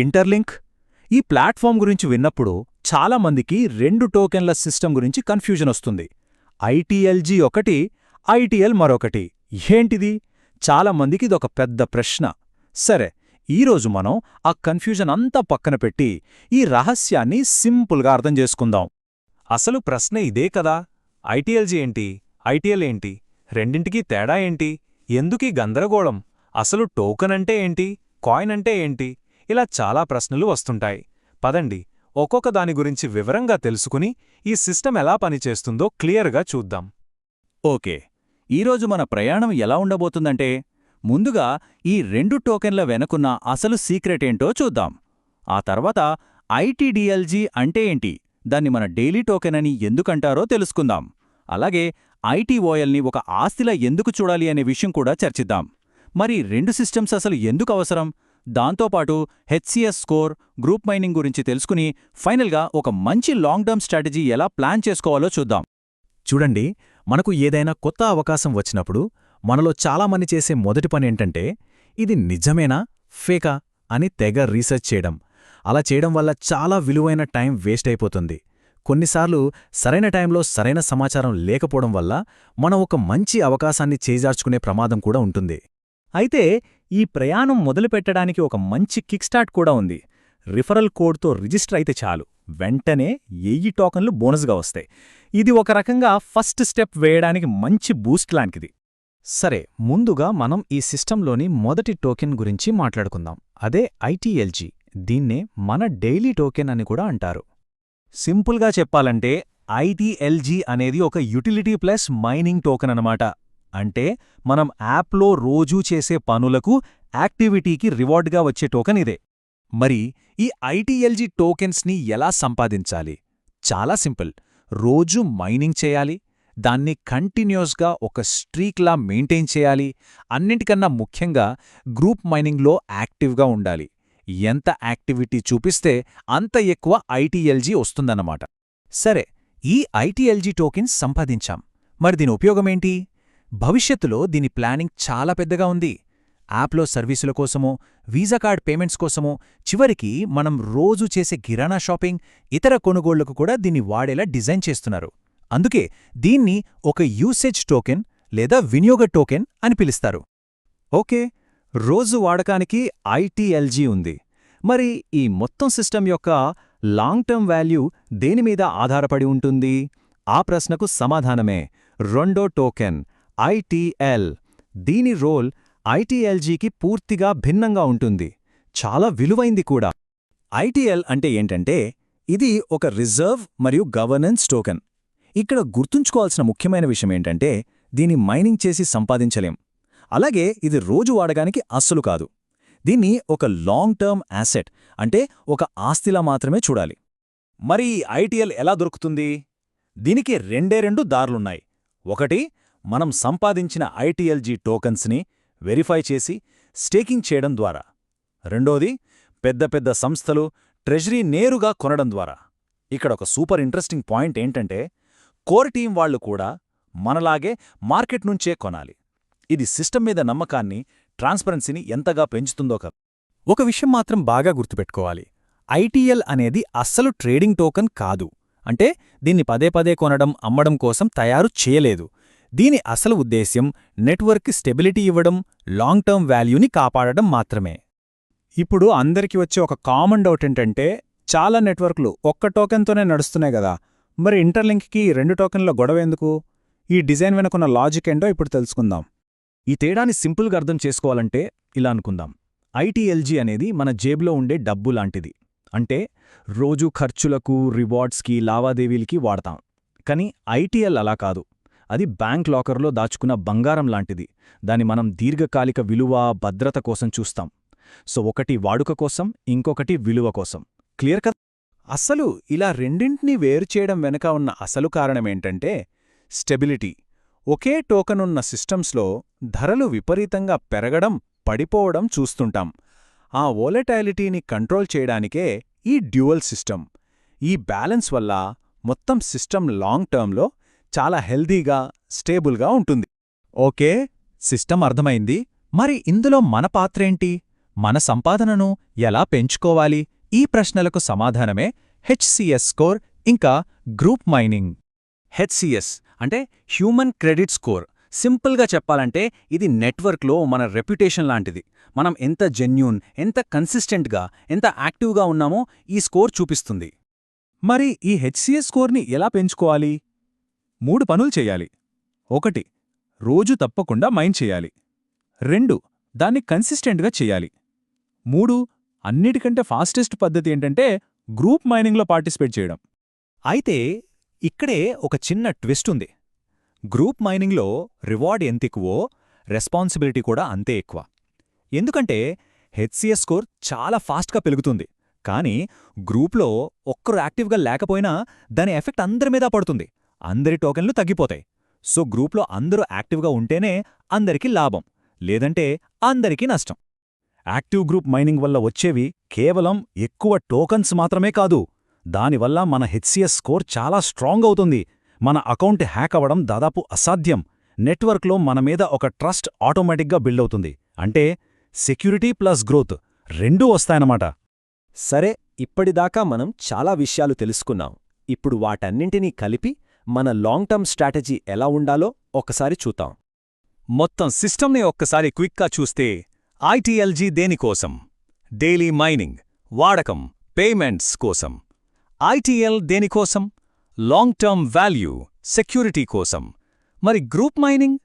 Interlink? ఈ platform గురించి విన్నప్పుడు చాలామందికి రెండు టోకెన్ల సిస్టమ్ గురించి కన్ఫ్యూజన్ వస్తుంది. ఐటీఎల్జీ ఒకటి ఐటీఎల్ మరొకటి. ఏంటిది? చాలామందికి ఇదొక పెద్ద ప్రశ్న. సరే ఈరోజు మనం ఆ కన్ఫ్యూజన్ అంతా పక్కన పెట్టి ఈ రహస్యాన్ని సింపుల్గా అర్థం చేసుకుందాం. అసలు ప్రశ్న ఇదే కదా. ఐటీఎల్జీ ఏంటి? ఐటీఎల్ ఏంటి? రెండింటికీ తేడా ఏంటి? ఎందుకీ గందరగోళం? అసలు టోకెన్ అంటే ఏంటి? కాయిన్ అంటే ఏంటి? ఇలా చాలా ప్రశ్నలు వస్తుంటాయి. పదండి ఒక్కొక్క దాని గురించి వివరంగా తెలుసుకుని ఈ సిస్టమ్ ఎలా పనిచేస్తుందో క్లియర్గా చూద్దాం. ఓకే ఈరోజు మన ప్రయాణం ఎలా ఉండబోతుందంటే ముందుగా ఈ రెండు టోకెన్ల వెనకున్న అసలు సీక్రెట్ ఏంటో చూద్దాం. ఆ తర్వాత ఐటీడీఎల్జీ అంటే ఏంటి దాన్ని మన డైలీ టోకెన్ అని ఎందుకంటారో తెలుసుకుందాం. అలాగే ఐటీఓఎల్ని ఒక ఆస్తిలా ఎందుకు చూడాలి అనే విషయం కూడా చర్చిద్దాం. మరి రెండు సిస్టమ్స్ అసలు ఎందుకు అవసరం? దాంతోపాటు హెచ్సిఎస్ స్కోర్ గ్రూప్ మైనింగ్ గురించి తెలుసుకుని ఫైనల్గా ఒక మంచి లాంగ్ టర్మ్ స్ట్రాటజీ ఎలా ప్లాన్ చేసుకోవాలో చూద్దాం. చూడండి మనకు ఏదైనా కొత్త అవకాశం వచ్చినప్పుడు మనలో చాలామంది చేసే మొదటి పని ఏంటంటే ఇది నిజమేనా ఫేకా అని తెగ రీసెర్చ్ చేయడం. అలా చేయడం వల్ల చాలా విలువైన టైం వేస్ట్ అయిపోతుంది. కొన్నిసార్లు సరైన టైంలో సరైన సమాచారం లేకపోవడం వల్ల మనం ఒక మంచి అవకాశాన్ని చేజార్చుకునే ప్రమాదం కూడా ఉంటుంది. అయితే ఈ ప్రయాణం మొదలుపెట్టడానికి ఒక మంచి కిక్ స్టార్ట్ కూడా ఉంది. రిఫరల్ కోడ్తో రిజిస్టర్ అయితే చాలు. వెంటనే ఎయ్యి టోకన్లు బోనస్గా వస్తాయి. ఇది ఒక రకంగా ఫస్ట్ స్టెప్ వేయడానికి మంచి బూస్ట్ లాంటిది. సరే ముందుగా మనం ఈ సిస్టంలోని మొదటి టోకెన్ గురించి మాట్లాడుకుందాం. అదే ఐటీఎల్జీ. దీన్నే మన డైలీ టోకెన్ అని కూడా అంటారు. సింపుల్గా చెప్పాలంటే ఐటీఎల్జీ అనేది ఒక యుటిలిటీ ప్లస్ మైనింగ్ టోకెన్ అనమాట అంటే మనం యాప్లో రోజూ చేసే పనులకు యాక్టివిటీకి రివార్డ్గా వచ్చే టోకెన్ ఇదే. మరి ఈ ఐటీఎల్జీ టోకెన్స్ని ఎలా సంపాదించాలి? చాలా సింపుల్. రోజు మైనింగ్ చేయాలి దాన్ని కంటిన్యూస్గా ఒక స్ట్రీక్లా మెయింటైన్ చేయాలి అన్నింటికన్నా ముఖ్యంగా గ్రూప్ మైనింగ్లో యాక్టివ్గా ఉండాలి. ఎంత యాక్టివిటీ చూపిస్తే అంత ఎక్కువ ఐటీఎల్జీ వస్తుందన్నమాట. సరే ఈ ఐటీఎల్జీ టోకెన్స్ సంపాదించాం. మరి దీని ఉపయోగమేంటి? భవిష్యత్తులో దీని ప్లానింగ్ చాలా పెద్దగా ఉంది. యాప్లో సర్వీసుల కోసమో వీసా కార్డ్ పేమెంట్స్ కోసమో చివరికి మనం రోజూ చేసే కిరాణా షాపింగ్ ఇతర కొనుగోళ్ళకు కూడా దీన్ని వాడేలా డిజైన్ చేస్తున్నారు. అందుకే దీన్ని ఒక యూసేజ్ టోకెన్ లేదా వినియోగ టోకెన్ అని పిలుస్తారు. ఓకే రోజు వాడకానికి ఐటీఎల్జీ ఉంది. మరి ఈ మొత్తం సిస్టమ్ యొక్క లాంగ్ టర్మ్ వాల్యూ దేనిమీద ఆధారపడి ఉంటుంది? ఆ ప్రశ్నకు సమాధానమే రెండో టోకెన్. ఐటీఎల్ దీని రోల్ ఐటీఎల్జీకి పూర్తిగా భిన్నంగా ఉంటుంది. చాలా విలువైంది కూడా. ఐటీఎల్ అంటే ఏంటంటే ఇది ఒక రిజర్వ్ మరియు గవర్నెన్స్ టోకెన్. ఇక్కడ గుర్తుంచుకోవాల్సిన ముఖ్యమైన విషయం ఏంటంటే దీన్ని మైనింగ్ చేసి సంపాదించలేం. అలాగే ఇది రోజు వాడగానికి అస్సలు కాదు. దీన్ని ఒక లాంగ్ టర్మ్ యాసెట్ అంటే ఒక ఆస్తిలా మాత్రమే చూడాలి. మరి ఐటీఎల్ ఎలా దొరుకుతుంది? దీనికి రెండే రెండు దారులున్నాయి. ఒకటి మనం సంపాదించిన ఐటీఎల్జీ టోకన్స్ని వెరిఫై చేసి స్టేకింగ్ చేయడం ద్వారా. రెండోది పెద్ద పెద్ద సంస్థలు ట్రెజరీ నేరుగా కొనడం ద్వారా. ఇక్కడ ఒక సూపర్ ఇంట్రెస్టింగ్ పాయింట్ ఏంటంటే కోర్ టీం వాళ్ళు కూడా మనలాగే మార్కెట్ నుంచే కొనాలి. ఇది సిస్టమ్ మీద నమ్మకాన్ని ట్రాన్స్పరెన్సీని ఎంతగా పెంచుతుందో కదా. ఒక విషయం మాత్రం బాగా గుర్తుపెట్టుకోవాలి. ఐటీఎల్ అనేది అస్సలు ట్రేడింగ్ టోకన్ కాదు. అంటే దీన్ని పదే పదే కొనడం అమ్మడం కోసం తయారు చేయలేదు. దీని అసలు ఉద్దేశ్యం నెట్వర్క్ స్టెబిలిటీ ఇవ్వడం లాంగ్ టర్మ్ వాల్యూని కాపాడడం మాత్రమే. ఇప్పుడు అందరికీ వచ్చే ఒక కామన్ డౌట్ ఏంటంటే చాలా నెట్వర్క్లు ఒక్క టోకెన్తోనే నడుస్తున్నాయి కదా మరి ఇంటర్లింక్కి రెండు టోకెన్ల గొడవ ఎందుకు? ఈ డిజైన్ వెనుకున్న లాజిక్ ఏంటో ఇప్పుడు తెలుసుకుందాం. ఈ తేడాని సింపుల్గా అర్థం చేసుకోవాలంటే ఇలా అనుకుందాం. ఐటీఎల్జీ అనేది మన జేబులో ఉండే డబ్బు లాంటిది. అంటే రోజూ ఖర్చులకు రివార్డ్స్కి లావాదేవీలకి వాడతాం. కానీ ఐటీఎల్ అలా కాదు. అది బ్యాంక్ లాకర్లో దాచుకున్న బంగారం లాంటిది. దాని మనం దీర్ఘకాలిక విలువ భద్రత కోసం చూస్తాం. సో ఒకటి వాడుక కోసం ఇంకొకటి విలువ కోసం. క్లియర్ కదా? అసలు ఇలా రెండింటినీ వేరు చేయడం వెనక ఉన్న అసలు కారణమేంటంటే స్టెబిలిటీ. ఒకే టోకనున్న సిస్టమ్స్లో ధరలు విపరీతంగా పెరగడం పడిపోవడం చూస్తుంటాం. ఆ వోలటాలిటీని కంట్రోల్ చేయడానికే ఈ డ్యూయల్ సిస్టమ్. ఈ బ్యాలెన్స్ వల్ల మొత్తం సిస్టమ్ లాంగ్ టర్మ్లో చాలా హెల్దీగా స్టేబుల్గా ఉంటుంది. ఓకే సిస్టమ్ అర్థమైంది. మరి ఇందులో మన పాత్రేంటి? మన సంపాదనను ఎలా పెంచుకోవాలి? ఈ ప్రశ్నలకు సమాధానమే హెచ్సిఎస్ స్కోర్ ఇంకా గ్రూప్ మైనింగ్. హెచ్సిఎస్ అంటే హ్యూమన్ క్రెడిట్ స్కోర్. సింపుల్గా చెప్పాలంటే ఇది నెట్వర్క్లో మన రెప్యుటేషన్ లాంటిది. మనం ఎంత జెన్యూన్ ఎంత కన్సిస్టెంట్గా ఎంత యాక్టివ్గా ఉన్నామో ఈ స్కోర్ చూపిస్తుంది. మరి ఈ హెచ్సిఎస్ స్కోర్ని ఎలా పెంచుకోవాలి? మూడు పనులు చేయాలి. ఒకటి రోజు తప్పకుండా మైండ్ చేయాలి. రెండు దాన్ని కన్సిస్టెంట్గా చేయాలి. మూడు అన్నిటికంటే ఫాస్టెస్ట్ పద్ధతి ఏంటంటే గ్రూప్ మైనింగ్లో పార్టిసిపేట్ చేయడం. అయితే ఇక్కడే ఒక చిన్న ట్విస్ట్ ఉంది. గ్రూప్ మైనింగ్లో రివార్డ్ ఎంత ఎక్కువో రెస్పాన్సిబిలిటీ కూడా అంతే ఎక్కువ. ఎందుకంటే హెచ్సిఎస్ స్కోర్ చాలా ఫాస్ట్గా పెరుగుతుంది. కానీ గ్రూప్లో ఒక్కరు యాక్టివ్గా లేకపోయినా దాని ఎఫెక్ట్ అందరి మీద పడుతుంది. అందరి టోకెన్లు తగ్గిపోతాయి. సో గ్రూప్లో అందరూ యాక్టివ్గా ఉంటేనే అందరికీ లాభం లేదంటే అందరికీ నష్టం. యాక్టివ్ గ్రూప్ మైనింగ్ వల్ల వచ్చేవి కేవలం ఎక్కువ టోకన్స్ మాత్రమే కాదు దానివల్ల మన హెచ్సిఎస్ స్కోర్ చాలా స్ట్రాంగ్ అవుతుంది. మన అకౌంట్ హ్యాక్ అవ్వడం దాదాపు అసాధ్యం. నెట్వర్క్లో మన మీద ఒక ట్రస్ట్ ఆటోమేటిక్గా బిల్డ్ అవుతుంది. అంటే సెక్యూరిటీ ప్లస్ గ్రోత్ రెండూ వస్తాయన్నమాట. సరే ఇప్పటిదాకా మనం చాలా విషయాలు తెలుసుకున్నాం. ఇప్పుడు వాటన్నింటినీ కలిపి మన లాంగ్ టర్మ్ స్ట్రాటజీ ఎలా ఉండాలో ఒకసారి చూద్దాం. మొత్తం సిస్టమ్ని ఒక్కసారి క్విక్గా చూస్తే ఐటీఎల్జీ దేనికోసం డైలీ మైనింగ్ వాడకం పేమెంట్స్ కోసం. ఐటీఎల్ దేనికోసం లాంగ్ టర్మ్ వాల్యూ సెక్యూరిటీ కోసం. మరి గ్రూప్ మైనింగ్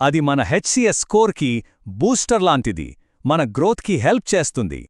అది మన హెచ్సిఎస్ స్కోర్కి బూస్టర్ లాంటిది మన గ్రోత్కి హెల్ప్ చేస్తుంది.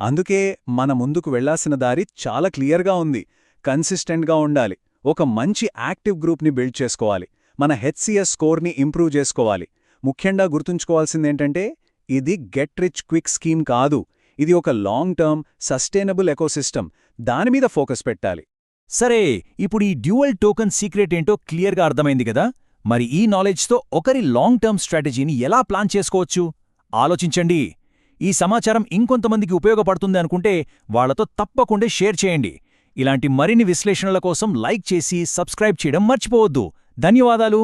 అందుకే మన ముందుకు వెళ్ళాల్సిన దారి చాలా క్లియర్గా ఉంది కన్సిస్టెంట్గా ఉండాలి. ఒక మంచి యాక్టివ్ గ్రూప్ని బిల్డ్ చేసుకోవాలి. మన హెచ్సిఎస్ స్కోర్ని ఇంప్రూవ్ చేసుకోవాలి. ముఖ్యంగా గుర్తుంచుకోవాల్సిందేంటంటే ఇది గెట్ రిచ్ క్విక్ స్కీమ్ కాదు. ఇది ఒక లాంగ్ టర్మ్ సస్టైనబుల్ ఎకోసిస్టమ్. దానిమీద ఫోకస్ పెట్టాలి. సరే ఇప్పుడు ఈ డ్యూయల్ టోకన్ సీక్రెట్ ఏంటో క్లియర్గా అర్థమైంది కదా? మరి ఈ నాలెడ్జ్తో ఒకరి లాంగ్ టర్మ్ స్ట్రాటజీని ఎలా ప్లాన్ చేసుకోవచ్చు? ఆలోచించండి. ఈ సమాచారం ఇంకొంతమందికి ఉపయోగపడుతుంది అనుకుంటే వాళ్ళతో తప్పకుండా షేర్ చేయండి. ఇలాంటి మరిన్ని విశ్లేషణల కోసం లైక్ చేసి సబ్స్క్రైబ్ చేయడం మర్చిపోవద్దు. ధన్యవాదాలు.